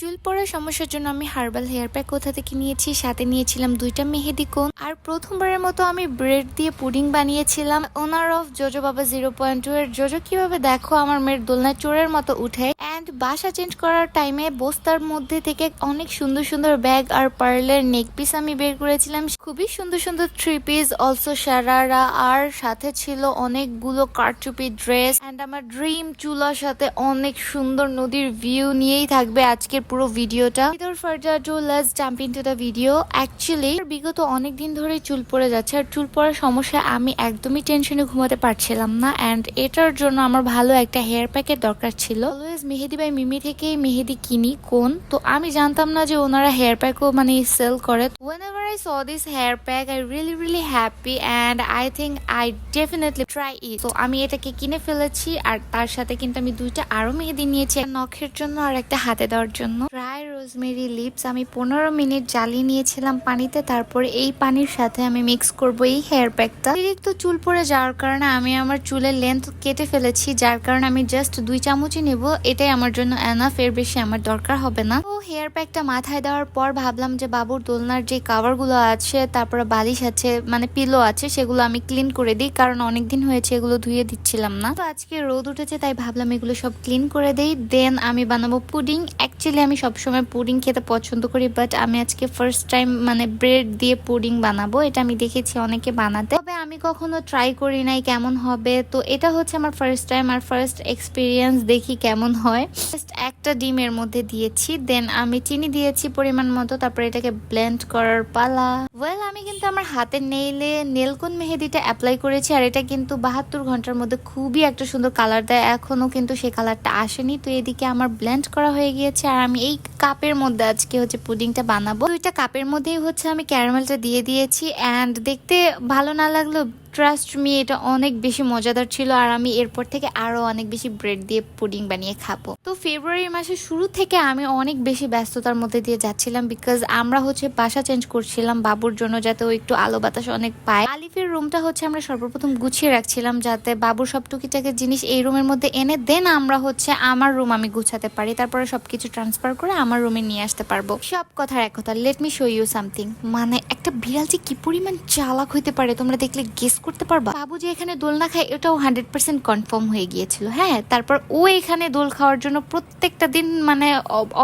চুল পড়ার সমস্যার জন্য আমি হার্বাল হেয়ার প্যাক কোথা থেকে নিয়েছি, সাথে নিয়েছিলাম দুইটা মেহেদি কোন। আর প্রথমবারের মতো আমি ব্রেড দিয়ে পুডিং বানিয়েছিলাম। ওনার অফ জোজো বাবা জিরো পয়েন্ট টু এর জোজো কীভাবে দেখো আমার মেয়ের দোলনায় চোরের মতো উঠে? অ্যান্ড বাসা চেঞ্জ করার টাইমে বস্তার মধ্যে থেকে অনেক সুন্দর সুন্দর ব্যাগ আর পার্লের নেক পিস আমি বের করেছিলাম। খুবই সুন্দর সুন্দর থ্রি পিস অলসো সারারা আর সাথে ছিল অনেকগুলো কারচুপি ড্রেস অ্যান্ড আমার ড্রিম চুলার সাথে অনেক সুন্দর নদীর ভিউ নিয়েই থাকবে আজকের পুরো ভিডিওটা। Without further ado let's jump into the video. Actually বিগত অনেক দিন ধরে চুল পড়ে যাচ্ছে। আর চুল পড়ার সমস্যা আমি একদমই টেনশনে ঘুমাতে পারছিলাম না। অ্যান্ড এটার জন্য আমার ভালো একটা হেয়ার প্যাকের দরকার ছিল। অলওয়েজ মেহেদি বাই মিমি থেকে মেহেদি কিনি, কোন? তো আমি জানতাম না যে ওনারা হেয়ার প্যাকও মানে সেল করে। Whenever I saw this hair pack I really really happy and I think I definitely try it So আমি এটাকে কিনে ফেলেছি আর তার সাথে কিন্তু আমি দুইটা আরও মেহেদি নিয়েছি নখের জন্য আর একটা হাতে দেওয়ার জন্য ড্রাই রোজমেরি লিপস আমি পনেরো মিনিট জ্বালিয়ে নিয়েছিলাম পানিতে, তারপরে এই পানির সাথে আমি মিক্স করব এই হেয়ার প্যাকটা। অতিরিক্ত চুল পড়ে যাওয়ার কারণে আমি আমার চুলের লেন্থ কেটে ফেলেছি, যার কারণে আমি জাস্ট দুই চামচই নেব। এটাই আমার জন্য এনাফ এর বেশি আমার দরকার হবে না। তো হেয়ার প্যাকটা মাথায় দেওয়ার পর ভাবলাম যে বাবুর দোলনার যে কাভারগুলো আছে, তারপরে বালিশ আছে মানে পিলো আছে, সেগুলো আমি ক্লিন করে দিই, কারণ অনেকদিন হয়েছে এগুলো ধুয়ে দিচ্ছিলাম না। তো আজকে রোদ উঠেছে, তাই ভাবলাম এগুলো সব ক্লিন করে দেই দেন আমি বানাবো পুডিং। অ্যাকচুয়ালি আমি সবসময় পুডিং খেতে পছন্দ করি বাট আমি আজকে ফার্স্ট টাইম মানে ব্রেড দিয়ে পুডিং বানাবো। এটা আমি দেখেছি অনেকে বানাতে। তবে আমি কখনো ট্রাই করি নাই কেমন হবে। তো এটা হচ্ছে আমার ফার্স্ট টাইম আর ফার্স্ট এক্সপিরিয়েন্স দেখি কেমন হয়। জাস্ট একটা ডিমের মধ্যে দিয়েছি দেন আমি চিনি দিয়েছি পরিমাণ মতো, তারপরে এটাকে ব্লেন্ড করার পালা। ওয়েল আমি কিন্তু আমার হাতে নেইলে নেলকন মেহেদিটা অ্যাপ্লাই করেছি, আর এটা কিন্তু বাহাত্তর ঘণ্টার মধ্যে খুবই একটা সুন্দর কালার দেয়। এখনও কিন্তু সেই কালারটা আসেনি, তো এদিকে আমার ব্লেন্ড করা হয়ে গিয়েছে, আর আমি এই কাপের মধ্যে আজকে হচ্ছে পুডিংটা বানাবো। দুইটা কাপের মধ্যেই হচ্ছে আমি ক্যারামেলটা দিয়ে দিয়েছি। অ্যান্ড দেখতে ভালো না লাগলেও ট্রাস্ট মি এটা অনেক বেশি মজাদার ছিল আর আমি এরপর থেকে আরও অনেক বেশি ব্রেড দিয়ে পুডিং বানিয়ে খাব। তো ফেব্রুয়ারি মাসের শুরু থেকে আমি অনেক বেশি ব্যস্ততার মধ্যে দিয়ে যাচ্ছিলাম বিকজ আমরা হচ্ছে বাসা চেঞ্জ করছিলাম বাবুর জন্য যাতে ও একটু আলো বাতাস অনেক পায়। আলিফের রুমটা হচ্ছে আমরা সর্বপ্রথম গুছিয়ে রাখছিলাম যাতে বাবুর সব টুকিটাকি জিনিস এই রুমের মধ্যে এনে দেন আমরা হচ্ছে আমার রুম আমি গুছাতে পারি। তারপরে সবকিছু ট্রান্সফার করে আমার রুমে নিয়ে আসতে পারব। সব কথার এক কথা let me show you something মানে একটা বিড়াল যে কি পরিমাণ চালাক হইতে পারে, তোমরা দেখলে গেস করতে পারবা? বাবু যে এখানে দোল না খায়, এটাও হান্ড্রেড পার্সেন্ট কনফার্ম হয়ে গিয়েছিল। হ্যাঁ তারপর ও এখানে দোল খাওয়ার জন্য প্রত্যেকটা দিন মানে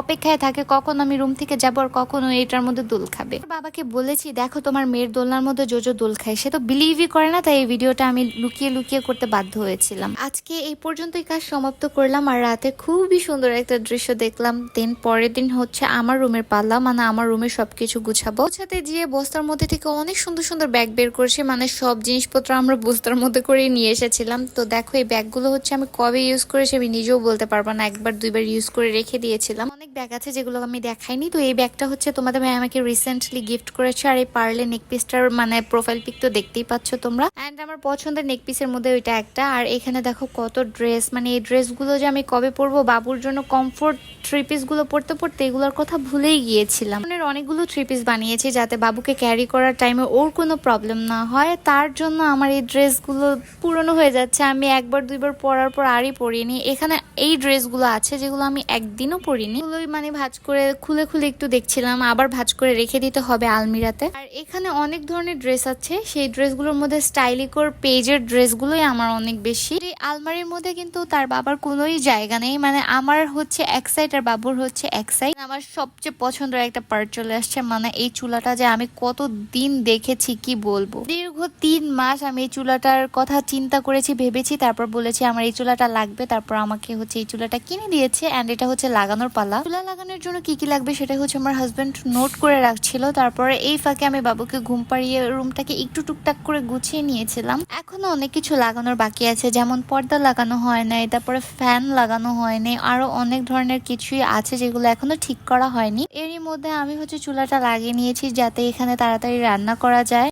অপেক্ষায় থাকে, কখন আমি রুম থেকে যাব আর কখন এটার মধ্যে দোল খাবে। বাবাকে বলেছি, দেখো, তোমার মেয়ের দোলনার মধ্যে জোজো দোল খায়। সে তো বিলিভই করে না, তাই এই ভিডিওটা আমি লুকিয়ে লুকিয়ে করতে বাধ্য হয়েছিলাম। আজকে এই পর্যন্তই কাজ সমাপ্ত করলাম, আর রাতে খুবই সুন্দর একটা দৃশ্য দেখলাম। দেন পরের দিন হচ্ছে আমার রুমের পাল্লা মানে আমার রুমের সবকিছু গুছাবো। গোছাতে গিয়ে বস্তার মধ্যে থেকে অনেক সুন্দর সুন্দর ব্যাগ বের করেছি মানে সব জিনিসপত্র আমরা বস্তার মধ্যে করে নিয়ে এসেছিলাম। তো দেখো, এই ব্যাগগুলো হচ্ছে আমি কবে ইউজ করেছি আমি নিজেও বলতে পারব না। একবার, দুইবার ইউজ করে রেখে দিয়েছিলাম। অনেক ব্যাগ আছে যেগুলো আমি দেখাইনি। তো এই ব্যাগটা হচ্ছে তোমাদের ভাই আমাকে রিসেন্টলি গিফট করেছে। আর এই পার্লে নেক পিসটার মানে প্রোফাইল পিক তো দেখতেই পাচ্ছ তোমরা। অ্যান্ড আমার পছন্দের নেক পিসের মধ্যে ওইটা একটা। আর এখানে দেখো কত ড্রেস মানে এই ড্রেসগুলো যে আমি কবে পরবো, বাবুর জন্য কমফোর্ট থ্রি পিসগুলো পরতে পড়তে এগুলোর কথা ভুলেই গিয়েছিলাম। অনেক অনেকগুলো থ্রি পিস বানিয়েছি যাতে বাবুকে ক্যারি করার টাইমে ওর কোনো প্রবলেম না হয়। তার জন্য আমার এই ড্রেসগুলো পুরনো হয়ে যাচ্ছে, আমি একবার দুইবার পরার পর আরই পরিনি। এখানে এই ড্রেসগুলো আছে যেগুলো আমি একদিনও পরিনি। এগুলোই মানে ভাঁজ করে খুলে খুলে একটু দেখছিলাম, আবার ভাঁজ করে রেখে দিতে হবে আলমিরাতে। আর এখানে অনেক ধরনের ড্রেস আছে, সেই ড্রেসগুলোর মধ্যে স্টাইলিকোর পেজের ড্রেসগুলোই আমার অনেক বেশি। এই আলমারির মধ্যে কিন্তু তার বাবার কোনোই জায়গা নেই মানে আমার হচ্ছে এক সাইড আর বাবুর হচ্ছে এক সাইড আমার সবচেয়ে পছন্দের একটা পার্ট চলে আসছে মানে এই চুলাটা যে আমি কত দিন দেখেছি কি বলব? দীর্ঘ তিন মাস আমি এই চুলাটার কথা চিন্তা করেছি, ভেবেছি, তারপর বলেছি, আমার এই চুলাটা লাগবে। তারপর আমাকে হচ্ছে এই চুলাটা কিনে দিয়েছে অ্যান্ড এটা হচ্ছে লাগানোর পালা। চুলা লাগানোর জন্য কি কি লাগবে সেটা হচ্ছে আমার হাজব্যান্ড নোট করে রাখছিল। তারপরে এই ফাঁকে আমি বাবুকে ঘুম পাড়িয়ে রুমটাকে একটু টুকটাক করে গুছিয়ে নিয়েছিলাম। এখনও অনেক কিছু লাগানোর বাকি আছে, যেমন পর্দা লাগানো হয় নাই, তারপরে ফ্যান লাগানো হয়নি আরও অনেক ধরনের কিছুই আছে যেগুলো এখনও ঠিক করা হয়নি। এরই মধ্যে আমি হচ্ছে চুলাটা লাগিয়ে নিয়েছি, যাতে এখানে তাড়াতাড়ি রান্না করা যায়।